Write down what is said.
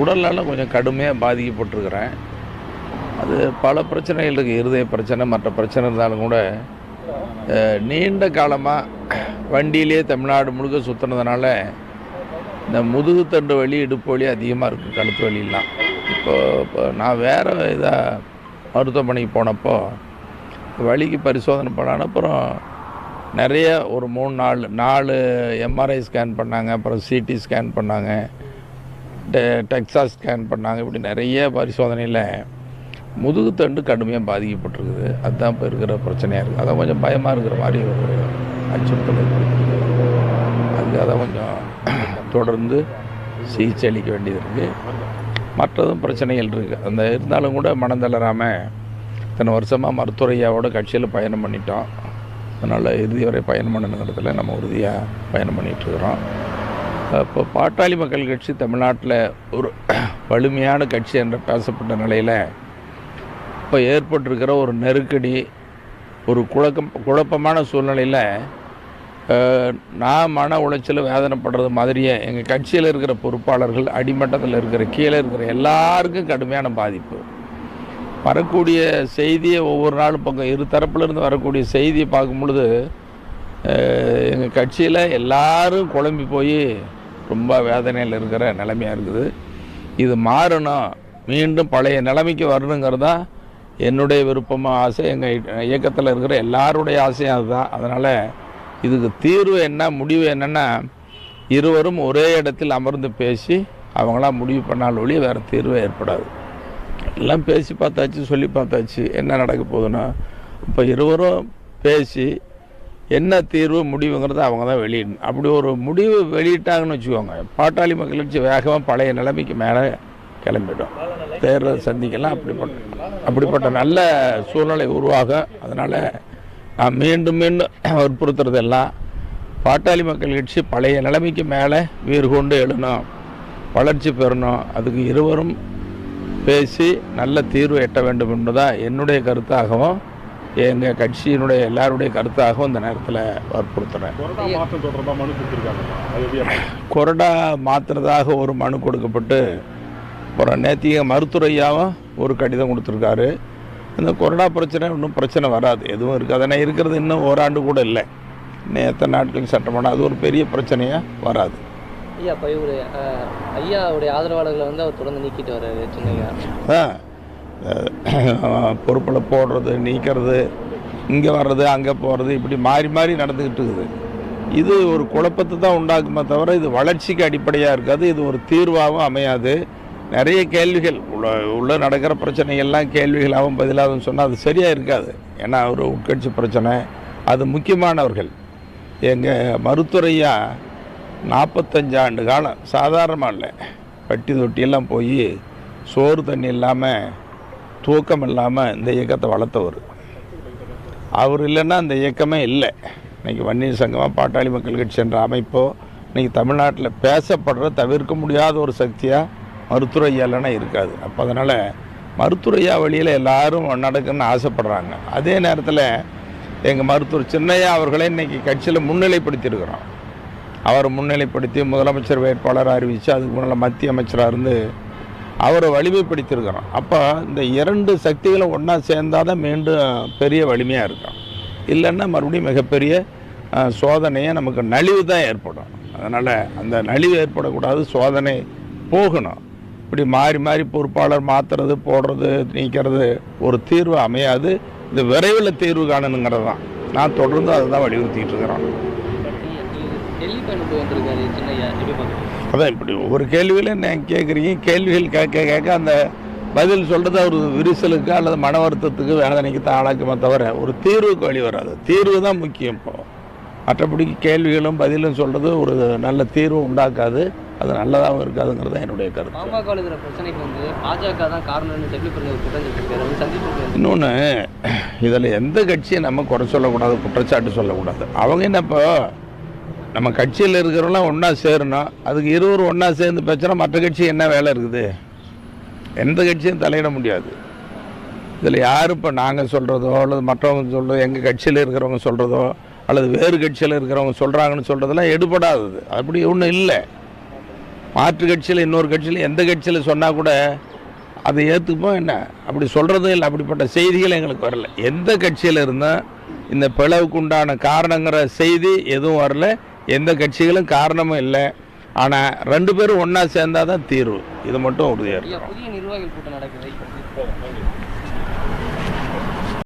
உடலால் கொஞ்சம் கடுமையாக பாதிக்கப்பட்டிருக்கிறேன். அது பல பிரச்சனைகள் இருக்குது இருதய பிரச்சனை மற்ற பிரச்சனை இருந்தாலும் கூட நீண்ட காலமாக வண்டியிலே தமிழ்நாடு முழுக்க சுற்றுனதுனால இந்த முதுகு தண்டு வலி இடுப்பு வலி அதிகமாக இருக்குது கழுத்து வலியெல்லாம் இப்போ இப்போ நான் வேறு இதாக மருத்துவமனைக்கு போனப்போ வலிக்கு பரிசோதனை பண்ணான அப்புறம் நிறைய ஒரு மூணு நாலு நாலு எம்ஆர்ஐ ஸ்கேன் பண்ணாங்க. அப்புறம் சிடி ஸ்கேன் பண்ணாங்க. டெ- ஸ்கேன் பண்ணாங்க. இப்படி நிறைய பரிசோதனையில் முதுகுத்தண்டு கடுமையாக பாதிக்கப்பட்டிருக்குது. அதுதான் இப்போ இருக்கிற பிரச்சனையாக இருக்குது அதான் கொஞ்சம் பயமாக இருக்கிற மாதிரி ஒரு அச்சுறுத்தல் ஏற்படுத்திருக்கு அதுக்கு அதை கொஞ்சம் தொடர்ந்து சிகிச்சை அளிக்க வேண்டியது இருக்குது மற்றதும் பிரச்சனைகள் இருக்குது அந்த இருந்தாலும் கூட மனம் தளராமல் இத்தனை வருஷமாக மருத்துவரையாவோட கட்சியில் பயணம் பண்ணிட்டோம். அதனால் இறுதி வரை பயணம் பண்ணணுங்கிறதுல நம்ம உறுதியாக பயணம் பண்ணிகிட்ருக்குறோம் இப்போ பாட்டாளி மக்கள் கட்சி தமிழ்நாட்டில் ஒரு வலிமையான கட்சி என்று பேசப்பட்ட நிலையில் இப்போ ஏற்பட்டிருக்கிற ஒரு நெருக்கடி ஒரு குழக்கம் குழப்பமான சூழ்நிலையில் நான் மன உளைச்சல் வேதனைப்படுறது மாதிரியே எங்கள் கட்சியில் இருக்கிற பொறுப்பாளர்கள் அடிமட்டத்தில் இருக்கிற கீழே இருக்கிற எல்லாருக்கும் கடுமையான பாதிப்பு. வரக்கூடிய செய்தியை ஒவ்வொரு நாளும் பக்கம் இரு தரப்புலேருந்து வரக்கூடிய செய்தியை பார்க்கும் பொழுது எங்கள் கட்சியில் எல்லோரும் குழம்பி போய் ரொம்ப வேதனையில் இருக்கிற நிலைமையாக இருக்குது. இது மாறணும். மீண்டும் பழைய நிலைமைக்கு வரணுங்கிறதா என்னுடைய விருப்பமாக ஆசை. எங்கள் இயக்கத்தில் இருக்கிற எல்லாருடைய ஆசையும் அதுதான். அதனால் இதுக்கு தீர்வு என்ன முடிவு என்னென்னா இருவரும் ஒரே இடத்தில் அமர்ந்து பேசி அவங்களாம் முடிவு பண்ணால் ஒழி வேறு தீர்வு ஏற்படாது. எல்லாம் பேசி பார்த்தாச்சு சொல்லி பார்த்தாச்சு என்ன நடக்க போகுதுன்னா இப்போ இருவரும் பேசி என்ன தீர்வு முடிவுங்கிறத அவங்க தான் வெளியிடணும் அப்படி ஒரு முடிவு வெளியிட்டாங்கன்னு வச்சுக்கோங்க. பாட்டாளி மக்கள் கட்சி வேகமாக பழைய நிலைமைக்கு மேலே கிளம்பிடும் தேர்தல் சந்திக்கலாம். அப்படிப்பட்ட அப்படிப்பட்ட நல்ல சூழ்நிலை உருவாகும் அதனால் நான் மீண்டும் மீண்டும் வற்புறுத்துறதெல்லாம் பாட்டாளி மக்கள் கட்சி பழைய நிலைமைக்கு மேலே வீறு கொண்டு எழுணும் வளர்ச்சி பெறணும். அதுக்கு இருவரும் பேசி நல்ல தீர்வு எட்ட வேண்டும் என்பதுதான் என்னுடைய கருத்தாகவும் எங்கள் கட்சியினுடைய எல்லாருடைய கருத்தாகவும் இந்த நேரத்தில் அப்ப? கொறடா மாற்றுறதாக ஒரு மனு கொடுக்கப்பட்டு அப்புறம் நேத்திக மருத்துவரையாவும் ஒரு கடிதம் கொடுத்துருக்காரு. இந்த கொரோனா பிரச்சனை இன்னும் பிரச்சனை வராது. எதுவும் இருக்காது ஏன்னா இருக்கிறது இன்னும் ஓராண்டு கூட இல்லை. இன்னும் எத்தனை நாட்கள் சட்டமன்றம் அது ஒரு பெரிய பிரச்சனையாக வராது. ஐயா இப்போ இவர் ஐயாவுடைய ஆதரவாளர்களை வந்து அவர் தொடர்ந்து நீக்கிட்டு வர்றாரு சின்னையா அதான் பொறுப்பில் போடுறது நீக்கிறது இங்கே வர்றது அங்கே போகிறது இப்படி மாறி மாறி நடந்துக்கிட்டு இருக்குது. இது ஒரு குழப்பத்தை தான் உண்டாக்குமே தவிர இது வளர்ச்சிக்கு அடிப்படையாக இருக்காது. இது ஒரு தீர்வாகவும் அமையாது. நிறைய கேள்விகள் உள்ள உள்ளே நடக்கிற பிரச்சனைகள்லாம் கேள்விகளாகவும் பதிலாகவும் சொன்னால் அது சரியாக இருக்காது. ஏன்னா ஒரு உட்கட்சி பிரச்சனை. அது முக்கியமானவர்கள். எங்கள் மருத்துவரையா நாற்பத்தஞ்சு ஆண்டு காலம் சாதாரணமாக இல்லை. பட்டி தொட்டியெல்லாம் போய் சோறு தண்ணி இல்லாமல் தூக்கம் இல்லாமல் இந்த இயக்கத்தை வளர்த்தவர். அவர் இல்லைன்னா அந்த இயக்கமே இல்லை. இன்னைக்கு வன்னியர் சங்கமாக பாட்டாளி மக்கள் கட்சி என்ற அமைப்போ இன்றைக்கி தமிழ்நாட்டில் பேசப்படுற தவிர்க்க முடியாத ஒரு சக்தியாக மருத்துவ இல்லைன்னா இருக்காது. அப்போ அதனால் மருத்துவையா வழியில் எல்லாரும் நடக்குன்னு ஆசைப்படுறாங்க. அதே நேரத்தில் எங்கள் மருத்துவர் சின்னையா அவர்களை இன்றைக்கி கட்சியில் முன்னிலைப்படுத்தியிருக்கிறோம். அவரை முன்னிலைப்படுத்தி முதலமைச்சர் வேட்பாளர் அறிவித்து அதுக்கு முன்னால் மத்திய அமைச்சராக இருந்து அவரை வலிமைப்படுத்தியிருக்கிறோம். அப்போ இந்த இரண்டு சக்திகளும் ஒன்றா சேர்ந்தால் தான் மீண்டும் பெரிய வலிமையாக இருக்கும் இல்லைன்னா மறுபடியும் மிகப்பெரிய சோதனையை நமக்கு நலிவு தான் ஏற்படும். அதனால் அந்த நலிவு ஏற்படக்கூடாது சோதனை போகணும். இப்படி மாறி மாறி பொறுப்பாளர் மாற்றுறது போடுறது நீக்கிறது ஒரு தீர்வு அமையாது. இது விரைவில் தீர்வு காணணுங்கிறது தான். நான் தொடர்ந்து அதை தான் வலியுறுத்திட்டு இருக்கிறோம். அதான் இப்படி ஒவ்வொரு கேள்வியிலும் நான் கேட்குறீங்க கேள்விகள் கேட்க கேட்க அந்த பதில் சொல்கிறது ஒரு விரிசலுக்கு அல்லது மன வருத்தத்துக்கு வேதனைக்கு தான் ஆளாக்குமே தவிர ஒரு தீர்வுக்கு வழி வராது. தீர்வு தான் முக்கியம் இப்போ. மற்றபடி கேள்விகளும் பதிலும் சொல்கிறது ஒரு நல்ல தீர்வு உண்டாக்காது. அது நல்லதாகவும் இருக்காதுங்கிறது என்னுடைய கருத்து. பாமக இருக்கிற பிரச்சனைக்கு வந்து பாஜக தான் காரணம்னு சந்திப்பு இன்னொன்று இதில் எந்த கட்சியை நம்ம குறை சொல்லக்கூடாது குற்றச்சாட்டு சொல்லக்கூடாது. அவங்க என்ன இப்போ நம்ம கட்சியில் இருக்கிறவங்களாம் ஒன்றா சேரணும். அதுக்கு இருவரும் ஒன்றா சேர்ந்து பேசினா மற்ற கட்சி என்ன வேலை இருக்குது? எந்த கட்சியும் தலையிட முடியாது. இதில் யார் இப்போ நாங்கள் சொல்கிறதோ அல்லது மற்றவங்க சொல்கிறதோ எங்கள் கட்சியில் இருக்கிறவங்க சொல்கிறதோ அல்லது வேறு கட்சியில் இருக்கிறவங்க சொல்கிறாங்கன்னு சொல்கிறதெல்லாம் எடுபடாதது. அப்படி ஒன்றும் இல்லை. மாற்று கட்சியில் இன்னொரு கட்சியில் எந்த கட்சியில் சொன்னால் கூட அதை ஏற்றுப்போம் என்ன? அப்படி சொல்கிறதும் இல்லை. அப்படிப்பட்ட செய்திகள் எங்களுக்கு வரல. எந்த கட்சியில் இருந்தால் இந்த பிளவுக்கு உண்டான காரணங்கிற செய்தி எதுவும் வரல. எந்த கட்சிகளும் காரணமும் இல்லை. ஆனால் ரெண்டு பேரும் ஒன்றா சேர்ந்தால் தான் தீர்வு. இது மட்டும் உறுதியாக இருக்கும்